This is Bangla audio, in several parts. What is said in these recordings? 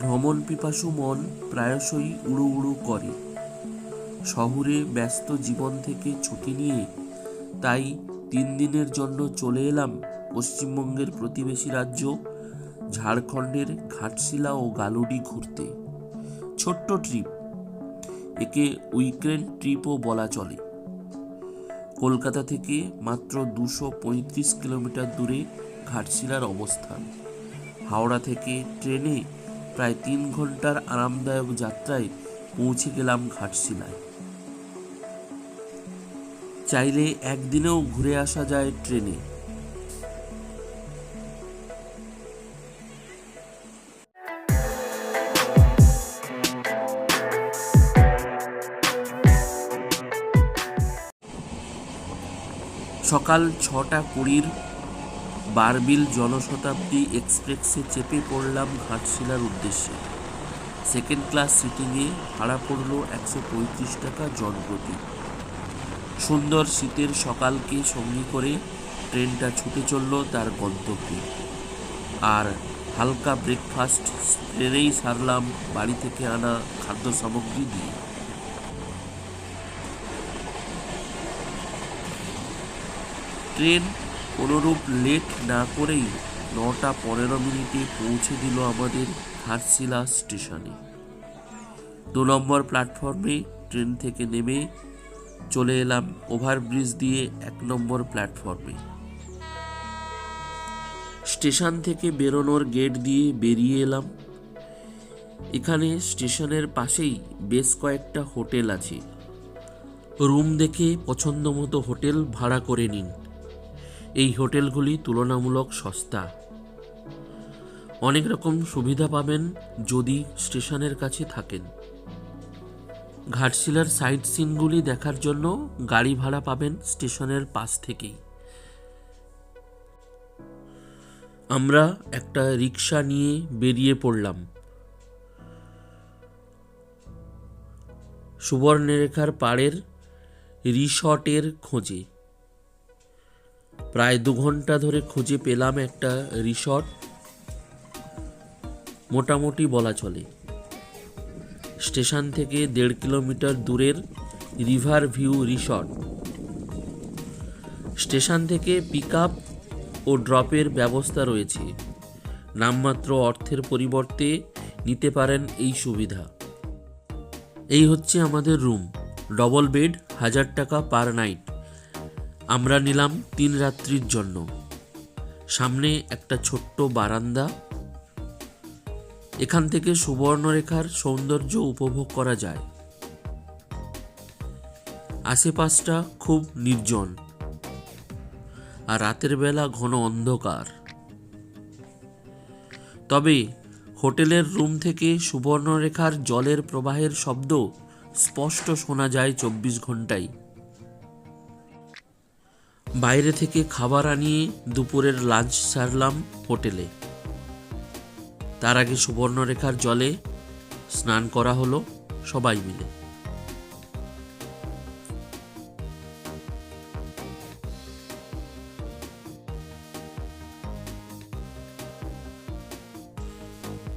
ভ্রমণ পিপাসু মন প্রায়শই উড়ু উড়ু করে। শহরে ব্যস্ত জীবন থেকে ছুটি নিয়ে তাই তিন দিনের জন্য চলে এলাম পশ্চিমবঙ্গের প্রতিবেশী রাজ্য ঝাড়খণ্ডের ঘাটশিলা ও গালুডি ঘুরতে। ছোট্ট ট্রিপ, একে উইকেন্ড ট্রিপও বলা চলে। কলকাতা থেকে মাত্র দুশো কিলোমিটার দূরে ঘাটশিলার অবস্থান। হাওড়া থেকে ট্রেনে প্রায় তিন ঘণ্টার আরামদায়ক যাত্রায় পৌঁছে গেলাম ঘাটশিলায়। চাইলে একদিনেও ঘুরে আসা যায় ট্রেনে। সকাল ছটা কুড়ির বারবিল জনশতাব্দী এক্সপ্রেসে চেপে পড়লাম ঘাটশিলার উদ্দেশ্যে। সেকেন্ড ক্লাস সিটিংয়ে ভাড়া পড়ল একশো পঁয়ত্রিশ টাকা জনপ্রতি। সুন্দর শীতের সকালকে সঙ্গী করে ট্রেনটা ছুটে চলল তার গন্তব্যে। আর হালকা ব্রেকফাস্ট, ট্রেনেই সারলাম বাড়ি থেকে আনা খাদ্য সামগ্রী দিয়ে। ট্রেন কোনোরূপ লেট না করেই নটা পনেরো মিনিটে পৌঁছে দিল আমাদের ঘাটশিলা স্টেশনে। দু নম্বর প্ল্যাটফর্মে ট্রেন থেকে নেমে চলে এলাম ওভারব্রিজ দিয়ে এক নম্বর প্ল্যাটফর্মে। স্টেশন থেকে বেরোনোর গেট দিয়ে বেরিয়ে এলাম। এখানে স্টেশনের পাশেই বেশ কয়েকটা হোটেল আছে। রুম দেখে পছন্দ মতো হোটেল ভাড়া করে নিন। এই হোটেলগুলি তুলনামূলক সস্তা। অনেক রকম সুবিধা পাবেন যদি স্টেশনের কাছে থাকেন। ঘাটশিলার সাইট সিনগুলি দেখার জন্য গাড়ি ভাড়া পাবেন স্টেশনের পাশ থেকেই। আমরা একটা রিক্সা নিয়ে বেরিয়ে পড়লাম। সুবর্ণরেখার পাড়ের রিসর্টের খোঁজে। প্রায় দু ঘণ্টা ধরে খুঁজে পেলাম একটা রিসর্ট। মোটামুটি বলা চলে। স্টেশন থেকে দেড় কিলোমিটার দূরের রিভার ভিউ রিসর্ট। স্টেশন থেকে পিক আপ ও ড্রপের ব্যবস্থা রয়েছে। নামমাত্র অর্থের পরিবর্তে নিতে পারেন এই সুবিধা। এই হচ্ছে আমাদের রুম। ডবল বেড, হাজার টাকা পার নাইট। আমরা নিলাম তিন রাত্রির জন্য। সামনে একটা ছোট্ট বারান্দা। এখান থেকে সুবর্ণরেখার সৌন্দর্য উপভোগ করা যায়। আশেপাশটা খুব নির্জন। আর রাতের বেলা ঘন অন্ধকার। তবে হোটেলের রুম থেকে সুবর্ণরেখার জলের প্রবাহের শব্দ স্পষ্ট শোনা যায় চব্বিশ ঘন্টায়। বাইরে থেকে খাবার আনিয়ে দুপুরের লাঞ্চ সারলাম হোটেলে। তার আগে সুবর্ণরেখার জলে স্নান করা হলো সবাই মিলে।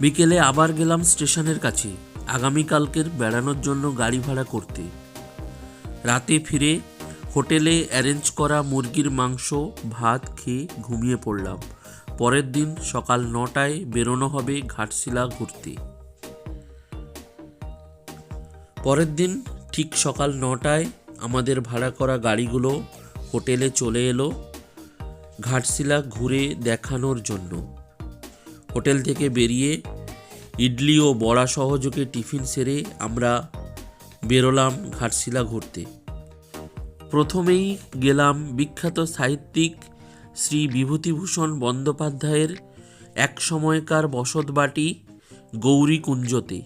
বিকেলে আবার গেলাম স্টেশনের কাছে। আগামীকালকের বেড়ানোর জন্য গাড়ি ভাড়া করতে। রাতে ফিরে হোটেলে অ্যারেঞ্জ করা মুরগির মাংস, ভাত খেয়ে ঘুমিয়ে পড়লাম। পরের দিন সকাল নটায় বেরোনো হবে ঘাটশিলা ঘুরতে। পরের দিন ঠিক সকাল নটায় আমাদের ভাড়া করা গাড়িগুলো হোটেলে চলে এলো ঘাটশিলা ঘুরে দেখানোর জন্য। হোটেল থেকে বেরিয়ে ইডলি ও বড়া সহযোগে টিফিন সেরে আমরা বেরোলাম ঘাটশিলা ঘুরতে। প্রথমেই গেলাম বিখ্যাত সাহিত্যিক শ্রী বিভূতিভূষণ বন্দ্যোপাধ্যায়ের এক সময়কার বসতবাটি গৌরীকুঞ্জতে।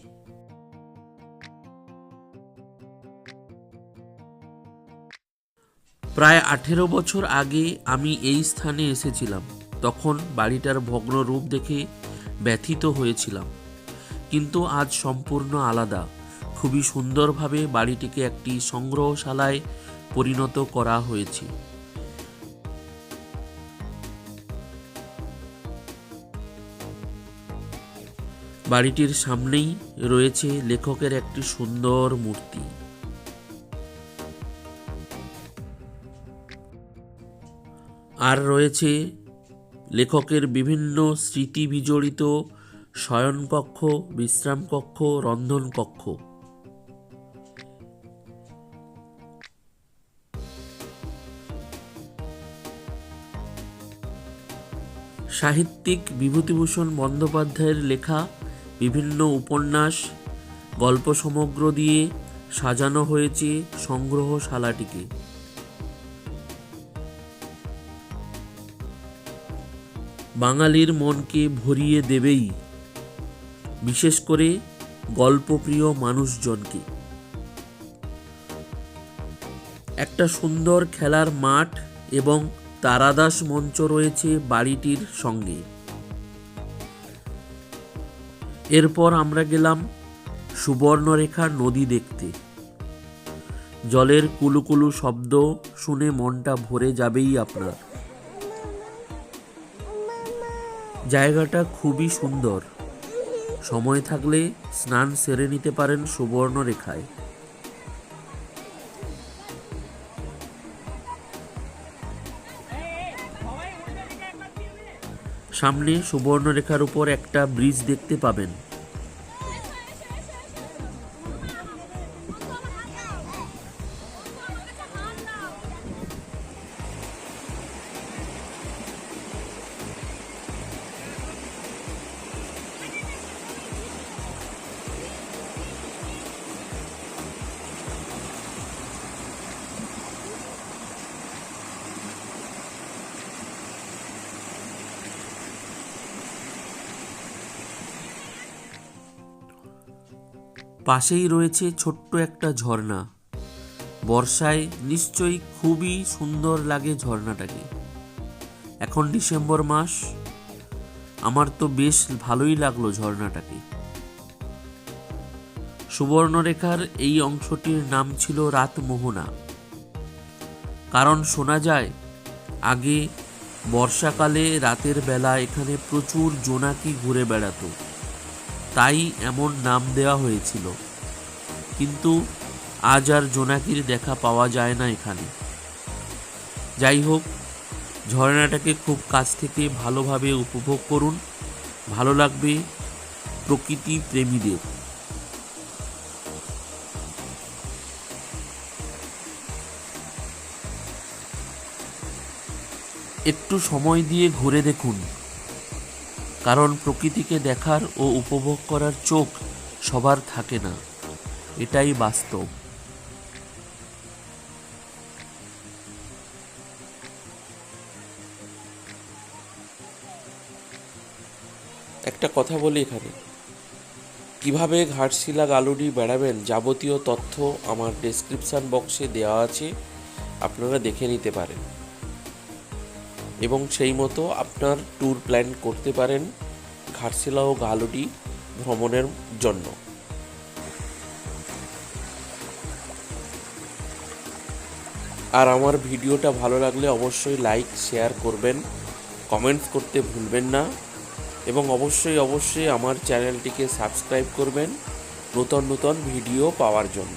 প্রায় আঠেরো বছর আগে আমি এই স্থানে এসেছিলাম। তখন বাড়িটার ভগ্ন রূপ দেখে ব্যথিত হয়েছিলাম। কিন্তু আজ সম্পূর্ণ আলাদা। খুবই সুন্দরভাবে বাড়িটিকে একটি সংগ্রহশালায় পরিণত করা হয়েছে। বাড়িটির সামনেই রয়েছে লেখকের একটি সুন্দর মূর্তি। আর রয়েছে লেখকের বিভিন্ন স্মৃতি বিজড়িত শয়নকক্ষ, বিশ্রামকক্ষ, রন্ধনকক্ষ। সাহিত্যিক বিভূতিভূষণ বন্দ্যোপাধ্যায়ের লেখা বিভিন্ন উপন্যাস, গল্প সমগ্র দিয়ে সাজানো হয়েছে সংগ্রহশালাটিকে। বাঙালির মনকে ভরিয়ে দেবেই, বিশেষ করে গল্পপ্রিয় মানুষজনকে। একটা সুন্দর খেলার মাঠ এবং তারাদাস মঞ্চ রয়েছে বাড়িটির সঙ্গে। এরপর আমরা গেলাম সুবর্ণরেখা নদী দেখতে। জলের কুলুকুলু শব্দ শুনে মনটা ভরে যাবেই আপনার। জায়গাটা খুবই সুন্দর। সময় থাকলে স্নান সেরে নিতে পারেন সুবর্ণরেখায়। সামনে সুবর্ণরেখার উপর একটা ব্রিজ দেখতে পাবেন। পাশেই রয়েছে ছোট্ট একটা ঝর্ণা। বর্ষায় নিশ্চয়ই খুবই সুন্দর লাগে ঝর্ণাটাকে। এখন ডিসেম্বর মাস, আমার তো বেশ ভালোই লাগল ঝর্ণাটাকে। সুবর্ণরেখার এই অংশটির নাম ছিল রাতমোহনা। কারণ শোনা যায়, আগে বর্ষাকালে রাতের বেলা এখানে প্রচুর জোনাকি ঘুরে বেড়াতো। তাই এমন নাম দেওয়া হয়েছিল। কিন্তু আজ আর জোনাকির দেখা পাওয়া যায় না এখানে। যাই হোক, ঝর্ণাটাকে খুব কাছ থেকে ভালোভাবে উপভোগ করুন। ভালো লাগবে প্রকৃতি প্রেমীদের। একটু সময় দিয়ে ঘুরে দেখুন। কারণ প্রকৃতিকে দেখার ও উপভোগ করার চোখ সবার থাকে না। এটাই বাস্তব। একটা কথা বলি এখানে। কীভাবে ঘাটশিলা গালুডি বেড়াবেন যাবতীয় তথ্য আমার ডেসক্রিপশান বক্সে দেওয়া আছে। আপনারা দেখে নিতে পারেন। এবং সেই মতো আপনার ট্যুর প্ল্যান করতে পারেন ঘাটশিলা ও গালুডি ভ্রমণের জন্য। আর আমার ভিডিওটা ভালো লাগলে অবশ্যই লাইক শেয়ার করবেন কমেন্টস করতে ভুলবেন না এবং অবশ্যই অবশ্যই আমার চ্যানেলটিকে সাবস্ক্রাইব করবেন নতুন নতুন ভিডিও পাওয়ার জন্য।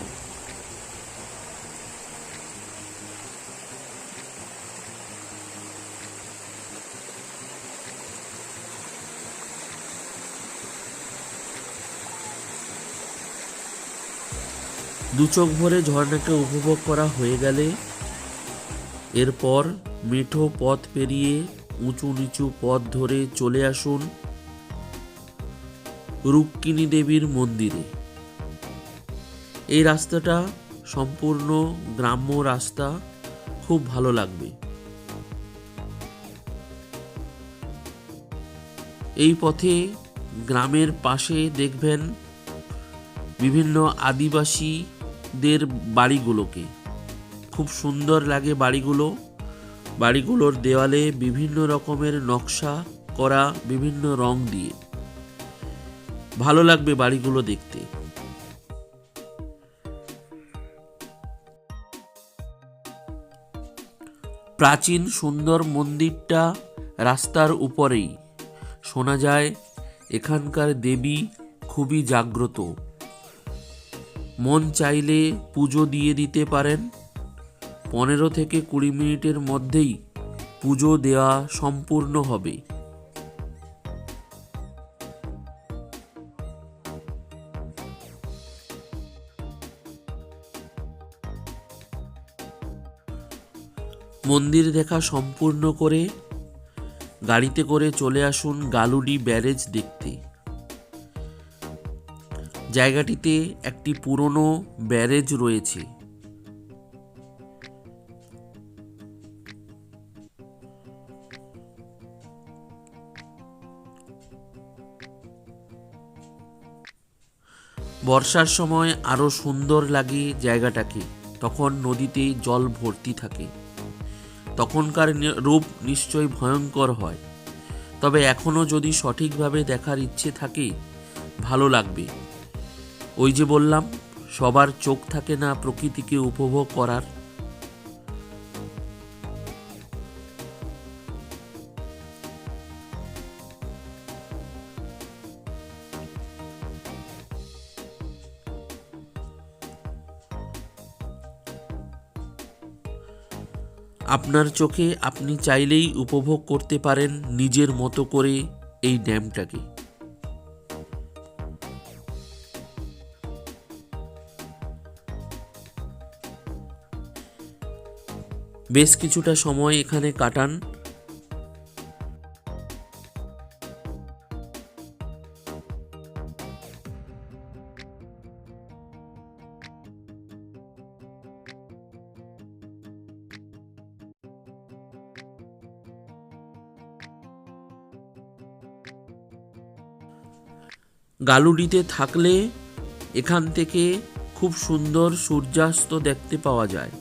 দু চোখ ভরে ঝর্ণাকে উপভোগ করা হয়ে গেলে এরপর মেঠো পথ পেরিয়ে উঁচু নিচু পথ ধরে চলে আসুন রুক্মিণী দেবীর মন্দিরে। এই রাস্তাটা সম্পূর্ণ গ্রাম্য রাস্তা। খুব ভালো লাগবে। এই পথে গ্রামের পাশে দেখবেন বিভিন্ন আদিবাসীদের বাড়িগুলোকে। খুব সুন্দর লাগে বাড়িগুলো। বাড়িগুলোর দেওয়ালে বিভিন্ন রকমের নকশা করা, বিভিন্ন রং দিয়ে। ভালো লাগবে বাড়িগুলো দেখতে। প্রাচীন সুন্দর মন্দিরটা রাস্তার উপরেই। শোনা যায়, এখানকার দেবী খুবই জাগ্রত। মন চাইলে পুজো দিয়ে দিতে পারেন। পনেরো থেকে কুড়ি মিনিটের মধ্যেই পুজো দেওয়া সম্পূর্ণ হবে। মন্দির দেখা সম্পূর্ণ করে গাড়িতে করে চলে আসুন গালুডি ব্যারেজ দেখতে। জায়গাটিতে একটি পুরনো ব্যারেজ রয়েছে। বর্ষার সময় আরও সুন্দর লাগে জায়গাটাকে। তখন নদীতে জল ভর্তি থাকে। তখনকার রূপ নিশ্চয় ভয়ঙ্কর হয়। তবে এখনও যদি সঠিকভাবে দেখার ইচ্ছে থাকে, ভালো লাগবে। ওই যে বললাম, সবার চোখ থাকে না প্রকৃতিকে উপভোগ করার। আপনার চোখে আপনি চাইলেই উপভোগ করতে পারেন নিজের মতো করে এই ড্যামটাকে। বেশ কিছুটা সময় এখানে কাটান। গালুডিতে থাকলে এখান থেকে খুব সুন্দর সূর্যাস্ত দেখতে পাওয়া যায়।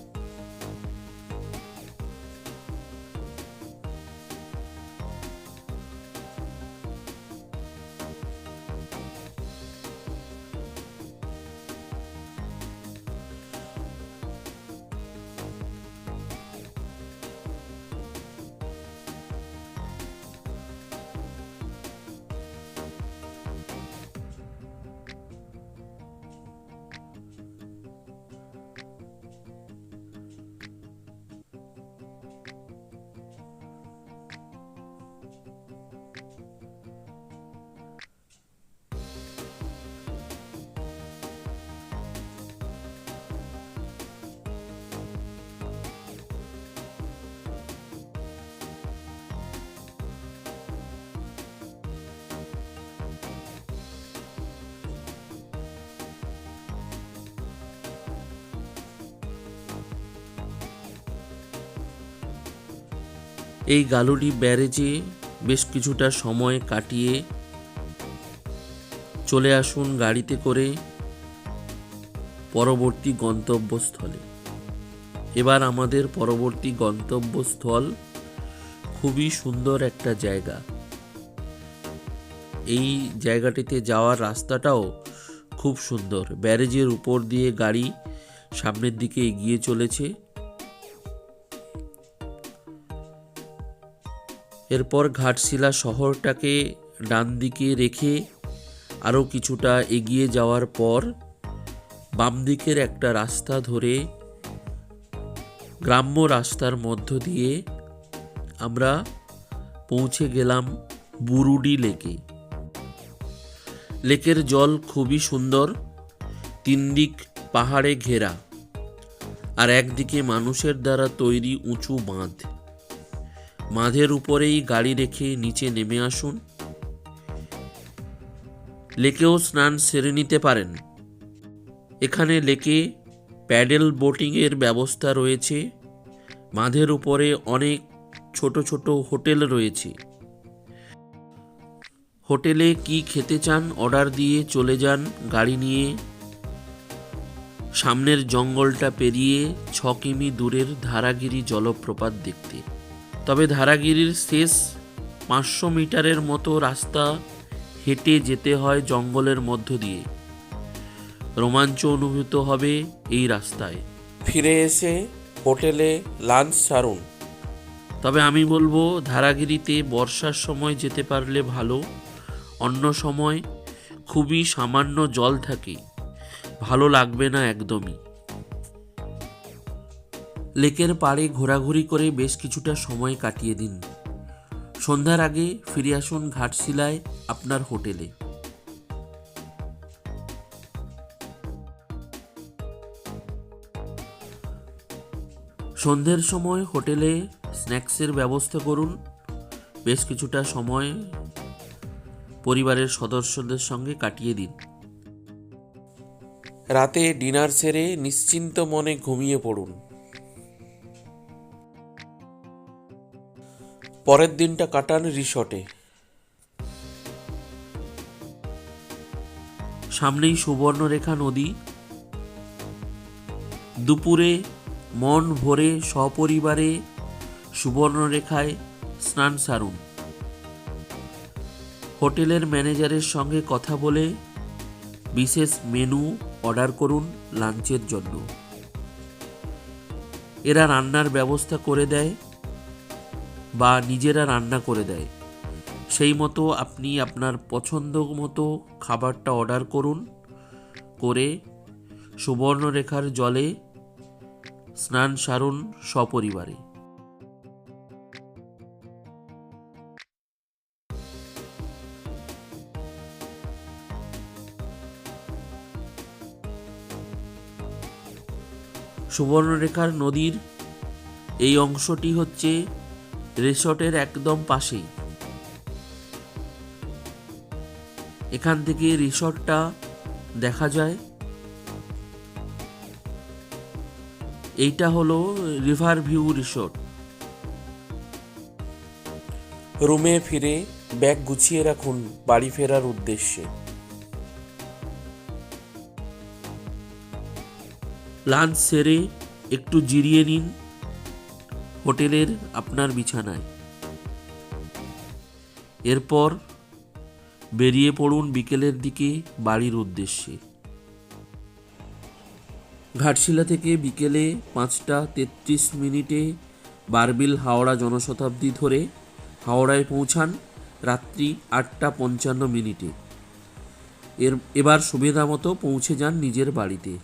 এই গালুডি ব্যারেজে বেশ কিছুটা সময় কাটিয়ে চলে আসুন গাড়িতে করে পরবর্তী গন্তব্যস্থলে। এবার আমাদের পরবর্তী গন্তব্যস্থল খুবই সুন্দর একটা জায়গা। এই জায়গাটিতে যাওয়ার রাস্তাটাও খুব সুন্দর। ব্যারেজের উপর দিয়ে গাড়ি সামনের দিকে এগিয়ে চলেছে। এরপর ঘাটশিলা শহরটাকে ডান দিকে রেখে আরও কিছুটা এগিয়ে যাওয়ার পর বাম দিকের একটা রাস্তা ধরে গ্রাম্য রাস্তার মধ্য দিয়ে আমরা পৌঁছে গেলাম বুরুডি লেকে। লেকের জল খুবই সুন্দর তিন দিক পাহাড়ে ঘেরা, আর একদিকে মানুষের দ্বারা তৈরি উঁচু বাঁধ। মাঝের উপরেই গাড়ি রেখে নিচে নেমে আসুন। লেকেও স্নান সেরে নিতে পারেন। এখানে লেকে প্যাডেল বোটিংয়ের ব্যবস্থা রয়েছে। মাঝের উপরে অনেক ছোট ছোট হোটেল রয়েছে। হোটেলে কি খেতে চান অর্ডার দিয়ে চলে যান গাড়ি নিয়ে। সামনের জঙ্গলটা পেরিয়ে ছ কিমি দূরের ধারাগিরি জলপ্রপাত দেখতে। তবে ধারাগিরির শেষ পাঁচশো মিটারের মতো রাস্তা হেঁটে যেতে হয় জঙ্গলের মধ্য দিয়ে। রোমাঞ্চ অনুভূত হবে এই রাস্তায়। ফিরে এসে হোটেলে লাঞ্চ সারুন। তবে আমি বলব ধারাগিরিতে বর্ষার সময় যেতে পারলে ভালো। অন্য সময় খুবই সামান্য জল থাকে। ভালো লাগবে না একদমই। লেকের পাড়ে ঘোরাঘুরি করে বেশ কিছুটা সময় কাটিয়ে দিন। সন্ধ্যার আগে ফিরে আসুন ঘাটশিলায় আপনার হোটেলে। সন্ধ্যের সময় হোটেলে স্ন্যাক্সের ব্যবস্থা করুন। বেশ কিছুটা সময় পরিবারের সদস্যদের সঙ্গে কাটিয়ে দিন। রাতে ডিনার সেরে নিশ্চিন্ত মনে ঘুমিয়ে পড়ুন। পরের দিনটা কাটান রিসর্টে। সামনেই সুবর্ণরেখা নদী। দুপুরে মন ভরে সপরিবারে সুবর্ণরেখায় স্নান সারুন। হোটেলের ম্যানেজারের সঙ্গে কথা বলে বিশেষ মেনু অর্ডার করুন লাঞ্চের জন্য। এরা রান্নার ব্যবস্থা করে দেয়। বা নিজেরা রান্না করে দেয়। সেই মতো আপনি আপনার পছন্দ মতো খাবারটা অর্ডার করুন, করে সুবর্ণরেখার জলে স্নান সারুন সপরিবারে। সুবর্ণরেখার নদীর এই অংশটি হচ্ছে রিসর্টের একদম পাশেই। এখান থেকে রিসর্টটা দেখা যায়। এইটা হলো রিভার ভিউ রিসোর্ট। রুমে ফিরে ব্যাগ গুছিয়ে রাখুন বাড়ি ফেরার উদ্দেশ্যে। লাঞ্চ সেরে একটু জিরিয়ে নিন। হোটেলের আপনার বিছানায়। এরপর বেরিয়ে পড়ুন বিকেলের দিকে বাড়ির উদ্দেশ্যে। ঘাটশিলা থেকে বিকেলে পাঁচটা তেত্রিশ মিনিটে বারবিল হাওড়া জনশতাব্দী ধরে হাওড়ায় পৌঁছান রাত্রি আটটা পঞ্চান্ন মিনিটে। এর, এবার সুবিধা মতো পৌঁছে যান নিজের বাড়িতে।